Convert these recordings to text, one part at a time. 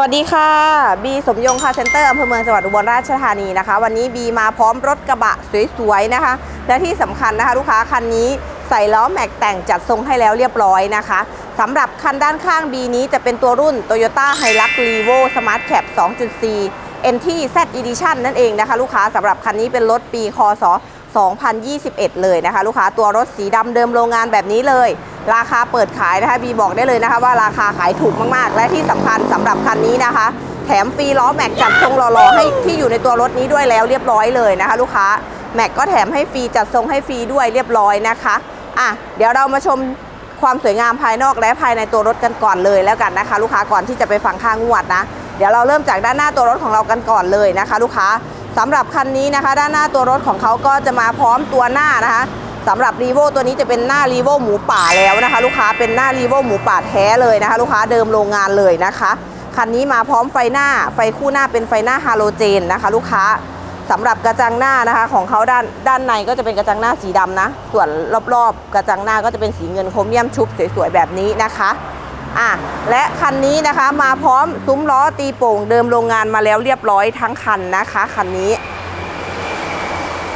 วัสดีค่ะ บีสมยงคาเซ็นเตอร์อำเภอเมืองจังหวัดอุบลราชธานีนะคะ วันนี้บีมาพร้อมรถกระบะสวยๆนะคะ และที่สำคัญนะคะ ลูกค้าคันนี้ใส่ล้อแม็กแต่งจัดทรงให้แล้วเรียบร้อยนะคะสำหรับคันด้านข้าง B นี้จะเป็นตัวรุ่น Toyota Hilux Revo Smart Cap 2.4 NT Z Edition นั่นเองนะคะ ลูกค้าสำหรับคันนี้เป็นรถปีคศ2021 เลยนะคะ ลูกค้าตัวรถสีดำเดิมโรงงานแบบนี้เลย ราคาเปิดขายนะคะบีบอกได้เลยนะคะ ว่าราคาขายถูกมากๆ และที่สำคัญสำหรับคันนี้นะคะ แถมฟรีล้อแม็กจัดทรงหล่อๆให้ที่อยู่ในตัวรถนี้ด้วยแล้วเรียบร้อยเลยนะคะ ลูกค้าแม็กก็แถมให้ฟรีจัดทรงให้ฟรีด้วยเรียบร้อยนะคะอะเดี๋ยวเรามาชมความสวยงามภายนอกและภายในตัวรถกันก่อนเลยแล้วกันนะคะ ลูกค้าก่อนที่จะไปฟังค่างวดนะ เดี๋ยวเราเริ่มจากด้านหน้าตัวรถของเรากันก่อนเลยนะคะ ลูกค้าสำหรับคันนี้นะคะ ด้านหน้าตัวรถของเขาก็จะมาพร้อมตัวหน้านะคะ สำหรับรีโวตัวนี้จะเป็นหน้ารีโวหมูป่าแล้วนะคะ ลูกค้าเป็นหน้ารีโวหมูป่าแท้เลยนะคะ ลูกค้าเดิมโรงงานเลยนะคะ คันนี้มาพร้อมไฟหน้าไฟคู่หน้าเป็นไฟหน้าฮาโลเจนนะคะ ลูกค้าสำหรับกระจังหน้านะคะของเขาด้านด้านในก็จะเป็นกระจังหน้าสีดำนะ ส่วนรอบๆ กระจังหน้าก็จะเป็นสีเงินโครเมียมชุบสวยๆแบบนี้นะคะอะและคันนี้นะคะมาพร้อมซุ้มล้อตีโป่งเดิมโรงงานมาแล้วเรียบร้อยทั้งคันนะคะคันนี้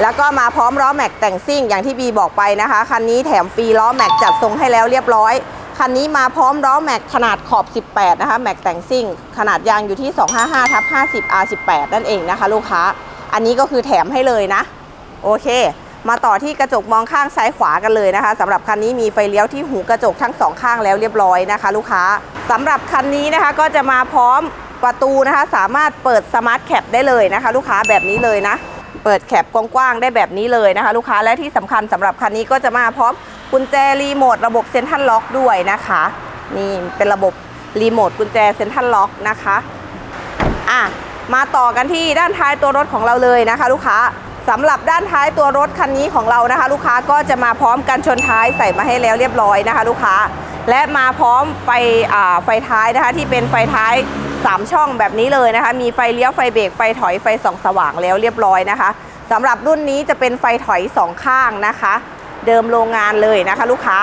แล้วก็มาพร้อมล้อแม็กแต่งซิ่งอย่างที่บีบอกไปนะคะ คันนี้แถมฟรีล้อแม็กจัดทรงให้แล้วเรียบร้อย คันนี้มาพร้อมล้อแม็กขนาดขอบ 18 นะคะ แม็กแต่งซิ่ง ขนาดยางอยู่ที่ 255ทับ50 R18 นั่นเองนะคะ ลูกค้า อันนี้ก็คือแถมให้เลยนะ โอเค มาต่อที่กระจกมองข้างซ้ายขวากันเลยนะคะสำหรับคันนี้มีไฟเลี้ยวที่หูกระจกทั้งสองข้างแล้วเรียบร้อยนะคะ ลูกค้าสำหรับคันนี้นะคะก็จะมาพร้อมประตูนะคะ สามารถเปิดสมาร์ทแคปได้เลยนะคะ ลูกค้าแบบนี้เลยนะ เปิดแคปกว้างๆได้แบบนี้เลยนะคะ ลูกค้าและที่สำคัญสำหรับคันนี้ก็จะมาพร้อมกุญแจรีโมทระบบเซ็นทรัลล็อกด้วยนะคะ นี่เป็นระบบรีโมทกุญแจเซ็นทรัลล็อกนะคะอะมาต่อกันที่ด้านท้ายตัวรถของเราเลยนะคะ ลูกค้าสำหรับด้านท้ายตัวรถคันนี้ของเรานะคะ ลูกค้าก็จะมาพร้อมกันชนท้ายใส่มาให้แล้วเรียบร้อยนะคะ ลูกค้าและมาพร้อมไฟอ่าไฟท้ายนะคะที่เป็นไฟท้าย 3 ช่องแบบนี้เลยนะคะ มีไฟเลี้ยวไฟเบรกไฟถอยไฟส่องสว่างแล้วเรียบร้อยนะคะสำหรับรุ่นนี้จะเป็นไฟถอยสองข้างนะคะ เดิมโรงงานเลยนะคะ ลูกค้า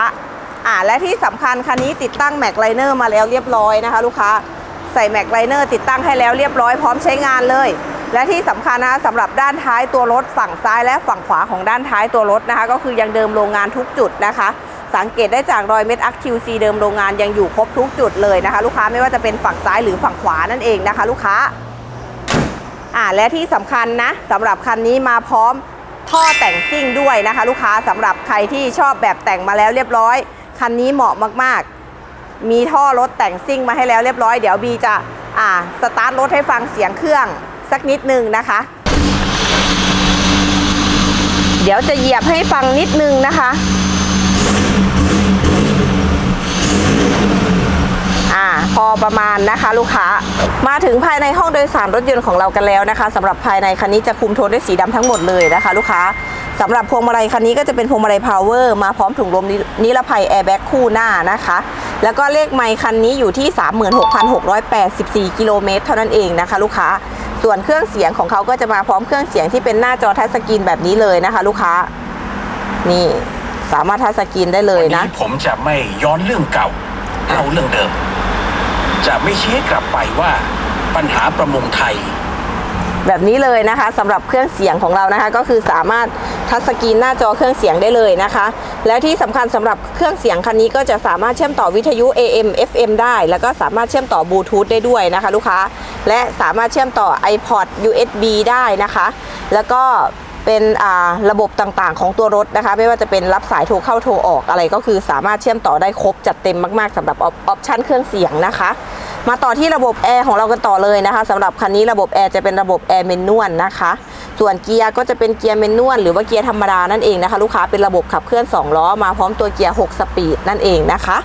อ่าและที่สำคัญคันนี้ติดตั้งแม็กไลเนอร์มาแล้วเรียบร้อยนะคะ ลูกค้าใส่แม็กไลเนอร์ติดตั้งให้แล้วเรียบร้อยพร้อมใช้งานเลย และที่สำคัญนะคะสำหรับด้านท้ายตัวรถฝั่งซ้ายและฝั่งขวาของด้านท้ายตัวรถนะคะ ก็คือยังเดิมโรงงานทุกจุดนะคะ สังเกตได้จากรอยเม็ดอัค QC เดิมโรงงานยังอยู่ครบทุกจุดเลยนะคะ ลูกค้าไม่ว่าจะเป็นฝั่งซ้ายหรือฝั่งขวานั่นเองนะคะ ลูกค้าอ่าและที่สำคัญนะสำหรับคันนี้มาพร้อมท่อแต่งซิ่งด้วยนะคะ ลูกค้าสำหรับใครที่ชอบแบบแต่งมาแล้วเรียบร้อย คันนี้เหมาะมากๆ มีท่อรถแต่งซิ่งมาให้แล้วเรียบร้อยเดี๋ยวบีจะอ่าสตาร์ทรถให้ฟังเสียงเครื่องสักนิดนึงนะคะ เดี๋ยวจะเหยียบให้ฟังนิดนึงนะคะ อ่าพอประมาณนะคะลูกค้ามาถึงภายในห้องโดยสารรถยนต์ของเรากันแล้วนะคะสำหรับภายในคันนี้จะคุมโทนด้วยสีดำทั้งหมดเลยนะคะ ลูกค้าสำหรับพวงมาลัยคันนี้ก็จะเป็นพวงมาลัยพาวเวอร์มาพร้อมถุงลมนิรภัยแอร์แบ็กคู่หน้านะคะ แล้วก็เลขไมค์คันนี้อยู่ที่ 36,684 กิโลเมตรเท่านั้นเองนะคะ ลูกค้าส่วนเครื่องเสียงของเขาก็จะมาพร้อมเครื่องเสียงที่เป็นหน้าจอทัชสกรีนแบบนี้เลยนะคะ ลูกค้า นี่สามารถทัชสกรีนได้เลยวันะนี้ผมจะไม่ย้อนเรื่องเก่าเล่าเรื่องเดิม จะไม่ชี้กลับไปว่าปัญหาประมงไทย แบบนี้เลยนะคะสำหรับเครื่องเสียงของเรานะคะ ก็คือสามารถทัชสกรีนหน้าจอเครื่องเสียงได้เลยนะคะ และที่สำคัญสำหรับเครื่องเสียงคันนี้ก็จะสามารถเชื่อมต่อวิทยุ AM FM ได้ แล้วก็สามารถเชื่อมต่อบลูทูธได้ด้วยนะคะ ลูกค้าและสามารถเชื่อมต่อ iPod USB ได้นะคะ แล้วก็เป็นระบบต่างๆ ของตัวรถนะคะ ไม่ว่าจะเป็นรับสายโทรเข้าโทรออกอะไรก็คือสามารถเชื่อมต่อได้ครบจัดเต็มมากๆสำหรับออปชันเครื่องเสียงนะคะ มาต่อที่ระบบแอร์ของเรากันต่อเลยนะคะสำหรับคันนี้ระบบแอร์จะเป็นระบบแอร์เมนนวลนะคะ ส่วนเกียร์ก็จะเป็นเกียร์เมนนวลหรือว่าเกียร์ธรรมดานั่นเองนะคะ ลูกค้าเป็นระบบขับเคลื่อน 2 ล้อมาพร้อมตัวเกียร์ 6 สปีดนั่นเองนะคะ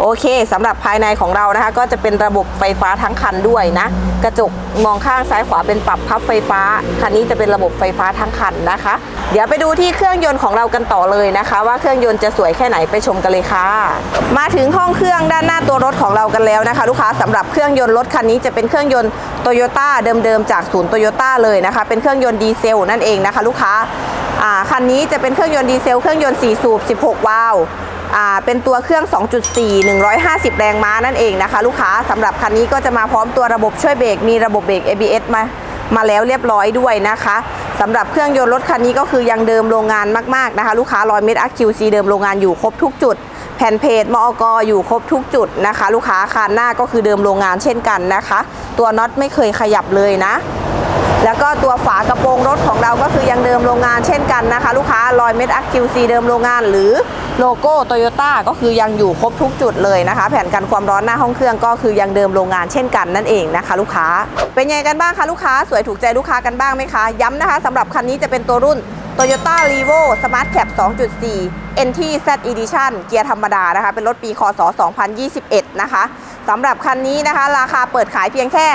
โอเคสำหรับภายในของเรานะคะ ก็จะเป็นระบบไฟฟ้าทั้งคันด้วยนะ กระจกมองข้างซ้ายขวาเป็นปรับพับไฟฟ้า คันนี้จะเป็นระบบไฟฟ้าทั้งคันนะคะ เดี๋ยวไปดูที่เครื่องยนต์ของเรากันต่อเลยนะคะ ว่าเครื่องยนต์จะสวยแค่ไหนไปชมกันเลยค่ะ มาถึงห้องเครื่องด้านหน้าตัวรถของเรากันแล้วนะคะ ลูกค้าสำหรับเครื่องยนต์รถคันนี้จะเป็นเครื่องยนต์โตโยต้าเดิมๆจากศูนย์โตโยต้าเลยนะคะ เป็นเครื่องยนต์ดีเซลนั่นเองนะคะ ลูกค้าคันนี้จะเป็นเครื่องยนต์ดีเซลเครื่องยนต์4สูบ16 วาล์วอ่า เป็นตัวเครื่อง 2.4 150 แรงม้านั่นเองนะคะ ลูกค้าสำหรับคันนี้ก็จะมาพร้อมตัวระบบช่วยเบรกมีระบบเบรก ABS มามาแล้วเรียบร้อยด้วยนะคะสำหรับเครื่องยนต์รถคันนี้ก็คือยังเดิมโรงงานมากๆนะคะ ลูกค้ารอยเม็ด RQC เดิมโรงงานอยู่ครบทุกจุด แผ่นเพจมอกอยู่ครบทุกจุดนะคะ ลูกค้าคานหน้าก็คือเดิมโรงงานเช่นกันนะคะ ตัวน็อตไม่เคยขยับเลยนะ แล้วก็ตัวฝากระโปรงรถของเราก็คือยังเดิมโรงงานเช่นกันนะคะ ลูกค้ารอยเม็ด RQC เดิมโรงงาน หรือโลโก้โตโยต้าก็คือยังอยู่ครบทุกจุดเลยนะคะ แผ่นกันความร้อนหน้าห้องเครื่องก็คือยังเดิมโรงงานเช่นกันนั่นเองนะคะ ลูกค้า เป็นยังไงกันบ้างคะลูกค้าสวยถูกใจลูกค้ากันบ้างไหมคะ ย้ำนะคะสำหรับคันนี้จะเป็นตัวรุ่น Toyota r e v o Smart Cap 2.4 NT Z Edition เกียร์ธรรมดานะคะ เป็นรถปีคศ 2021 นะคะ สำหรับคันนี้นะคะ ราคาเปิดขายเพียงแค่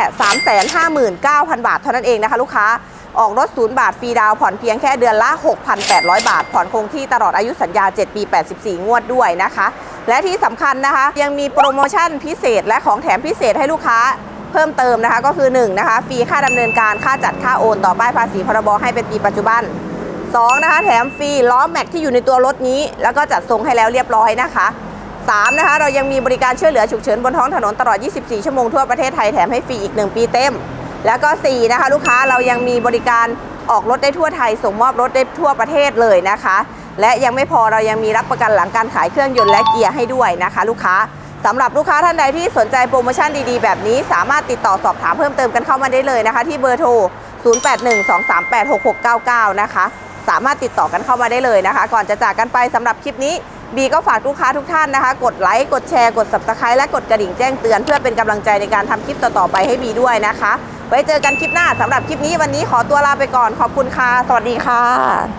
359,000 บาทเท่านั้นเองนะคะลูกค้าออกรถศูนย์บาทฟรีดาวผ่อนเพียงแค่เดือนละ 6,800 บาท ผ่อนคงที่ตลอดอายุสัญญา 7 ปี 84 งวดด้วยนะคะ และที่สำคัญนะคะยังมีโปรโมชั่นพิเศษและของแถมพิเศษให้ลูกค้าเพิ่มเติมนะคะก็คือ1นะคะฟรีค่าดำเนินการค่าจัดค่าโอนต่อป้ายภาษีพรบให้เป็นปีปัจจุบัน2นะคะแถมฟรีล้อแม็กที่อยู่ในตัวรถนี้ แล้วก็จัดทรงให้แล้วเรียบร้อยนะคะ 3นะคะเรายังมีบริการช่วยเหลือฉุกเฉินบนท้องถนนตลอด 24 ชั่วโมงทั่วประเทศไทยแถมให้ฟรีอีก 1 ปีเต็ม แล้วก็4นะคะลูกค้าเรายังมีบริการออกรถได้ทั่วไทย ส่งมอบรถได้ทั่วประเทศเลยนะคะ และยังไม่พอเรายังมีรับประกันหลังการขายเครื่องยนต์และเกียร์ให้ด้วยนะคะ ลูกค้าสำหรับลูกค้าท่านใดที่สนใจโปรโมชั่นดีๆ แบบนี้ สามารถติดต่อสอบถามเพิ่มเติมกันเข้ามาได้เลยนะคะ ที่เบอร์โทร 0812386699 นะคะ สามารถติดต่อกันเข้ามาได้เลยนะคะ ก่อนจะจากกันไปสำหรับคลิปนี้ บีก็ฝากลูกค้าทุกท่านนะคะ กดไลค์กดแชร์กด subscribe และกดกระดิ่งแจ้งเตือนเพื่อเป็นกำลังใจในการทำคลิปต่อๆไปให้บีด้วยนะคะ ไว้เจอกันคลิปหน้าสำหรับคลิปนี้วันนี้ขอตัวลาไปก่อนขอบคุณค่ะ สวัสดีค่ะ